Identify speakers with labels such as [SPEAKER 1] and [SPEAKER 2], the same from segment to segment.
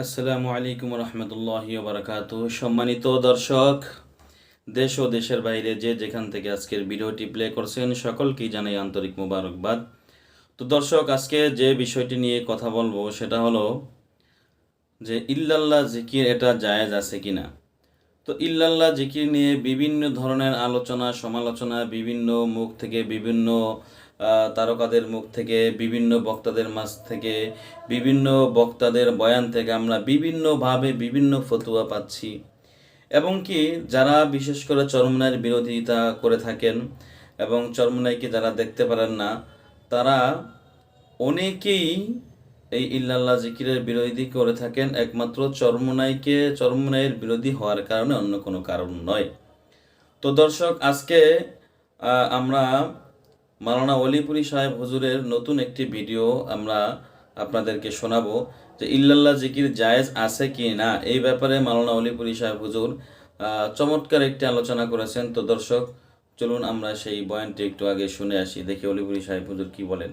[SPEAKER 1] আসসালামু আলাইকুম রহমতুল্লাহ বারাকাত সম্মানিত দর্শক, দেশ ও দেশের বাইরে যে যেখান থেকে আজকের ভিডিওটি প্লে করছেন, সকলকেই জানাই আন্তরিক মুবারকবাদ। তো দর্শক, আজকে যে বিষয়টি নিয়ে কথা বলব, সেটা হলো যে, ইল্লাল্লাহ জিকির এটা জায়েজ আছে কিনা? তো ইল্লাল্লাহ জিকির নিয়ে বিভিন্ন ধরনের আলোচনা, সমালোচনা, বিভিন্ন মুখ থেকে বিভিন্ন তারকাদের মুখ থেকে, বিভিন্ন বক্তাদের মাঝ থেকে, বিভিন্ন বক্তাদের বয়ান থেকে আমরা বিভিন্নভাবে বিভিন্ন ফতুয়া পাচ্ছি। এবং কি যারা বিশেষ করে চরমনাইয়ের বিরোধিতা করে থাকেন এবং চরমনাইকে যারা দেখতে পারেন না, তারা অনেকেই এই ইল্লাল্লাহ জিকিরের বিরোধী করে থাকেন একমাত্র চরমনাইকে, চরমনাইয়ের বিরোধী হওয়ার কারণে অন্য কোনো কারণ নয়। তো দর্শক, আজকে আমরা মালানা অলিপুরি সাহেব হুজুরের নতুন একটি ভিডিও আমরা আপনাদেরকে শোনাবো যে ইল্লাল্লাহ জিকির জায়েজ আছে কি না। এই ব্যাপারে মালানা অলিপুরি সাহেব হুজুর চমৎকার একটি আলোচনা করেছেন। তো দর্শক, চলুন আমরা সেই বয়ানটি একটু আগে শুনে আসি। দেখি অলিপুরি সাহেব হুজুর কি বলেন।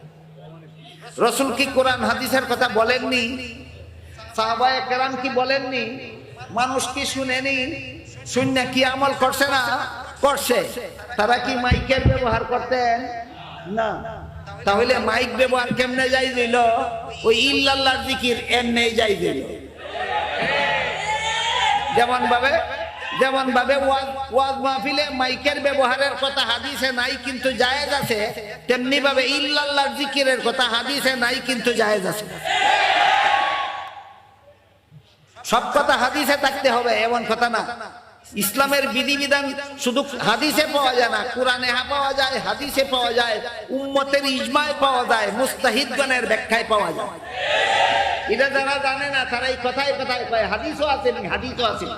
[SPEAKER 2] রসুল কি কোরআন, হাদিসের কথা বলেননি? সাহাবায়ে কেরাম কি বলেননি? মানুষ কি শুনেনি? শূন্য কি আমল করছে না? করছে। তারা কি মাইকের ব্যবহার করতেন? না। তাহলে মাইক ব্যবহার কেমনে যাই দিল ওই ইল্লাল্লাহর জিকির এমনি যাই দিল যেমন ভাবে যেমন ভাবে ওয়াজ ওয়াজ মাহফিলে মাইকের ব্যবহারের কথা হাদিসে নাই কিন্তু জায়েজ আছে, তেমনি ভাবে ইল্লাল্লাহর জিকিরের কথা হাদিসে নাই কিন্তু জায়েজ আছে। সব কথা হাদিসে থাকতে হবে, এমন কথা না। ইসলামের বিধিবিধান শুধু হাদিসে পাওয়া যায় না, কোরআনে পাওয়া যায়, হাদিসে পাওয়া যায়, উম্মতের ইজমায় পাওয়া যায়, মুস্তাহিদগণের ব্যাখ্যায় পাওয়া যায়। এটা যারা জানে না, তারা এই কথায় কথায় কয়, হাদিসও আছে, হাদিসও আসেনি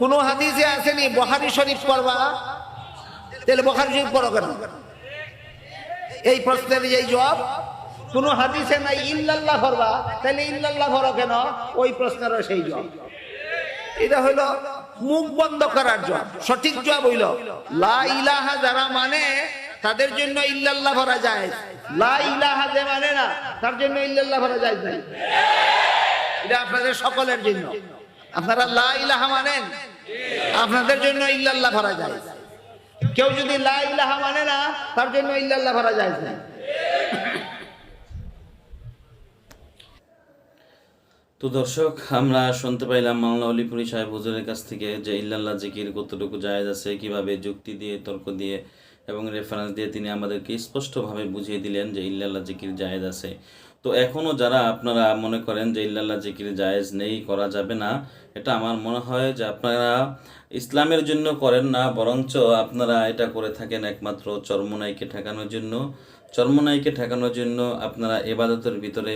[SPEAKER 2] কোন হাদিসে আসেনি বহারি শরীফ পড়বা? তাহলে বখারি শরীফ পড়ো কেন? এই প্রশ্নের এই জবাব, কোন হাদিসে নাই, ইল্লাল্লাহ পড়বা? তাহলে ইল্লাল্লাহ পড়ো কেন? ওই প্রশ্নেরও সেই জবাব। এটা হইল মুখ বন্ধ করার জবাব। সঠিক জবাব হইল, লা ইলাহা যারা মানে তাদের জন্য ইল্লাল্লাহ ভরা যায় লা ইলাহা যে মানে না, তার জন্য ইল্লাল্লাহ ভরা যায় নাই। এটা আপনাদের সকলের জন্য। আপনারা লা ইলাহা মানেন? আপনাদের জন্য ইল্লাল্লাহ ভরা যায়। কেউ যদি লা ইলাহা মানে না, তার জন্য ইল্লাল্লাহ ভরা যায় না।
[SPEAKER 1] তো দর্শক, আমরা শুনতে পাইলাম মাওলানা অলিপুরি সাহেব হুজুরের কাছ থেকে যে ইল্লাল্লাহ জিকির কতটুকু জায়েজ আছে, কীভাবে যুক্তি দিয়ে, তর্ক দিয়ে এবং রেফারেন্স দিয়ে তিনি আমাদেরকে স্পষ্টভাবে বুঝিয়ে দিলেন যে ইল্লাল্লাহ জিকির জায়েজ আছে। তো এখনও যারা আপনারা মনে করেন যে ইল্লাল্লাহ জিকির জায়েজ নেই, করা যাবে না, এটা আমার মনে হয় যে আপনারা ইসলামের জন্য করেন না, বরঞ্চ আপনারা এটা করে থাকেন একমাত্র চর্মনাইকে ঠেকানোর জন্য। চর্মনাইকে ঠেকানোর জন্য আপনারা এবাদতের ভিতরে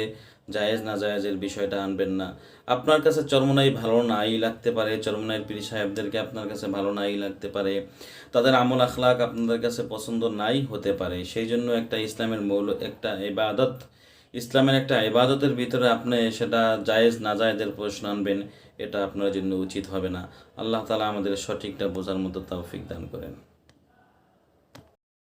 [SPEAKER 1] জায়েজ না জায়েজের বিষয়টা আনবেন না। আপনার কাছে চর্মনাই ভালো নাই লাগতে পারে, চর্মনাইয়ের পীর সাহেবদেরকে আপনার কাছে ভালো নাই লাগতে পারে, তাদের আমল আখলাক আপনাদের কাছে পছন্দ নাই হতে পারে। সেই জন্য একটা ইসলামের মৌল, একটা ইবাদত ইসলামের একটা ইবাদতের ভিতরে আপনি সেটা জায়েজ না জায়েজের প্রশ্ন আনবেন, এটা আপনার জন্য উচিত হবে না। আল্লাহ তালা আমাদের সঠিকটা বোঝার মতো তৌফিক দান করেন।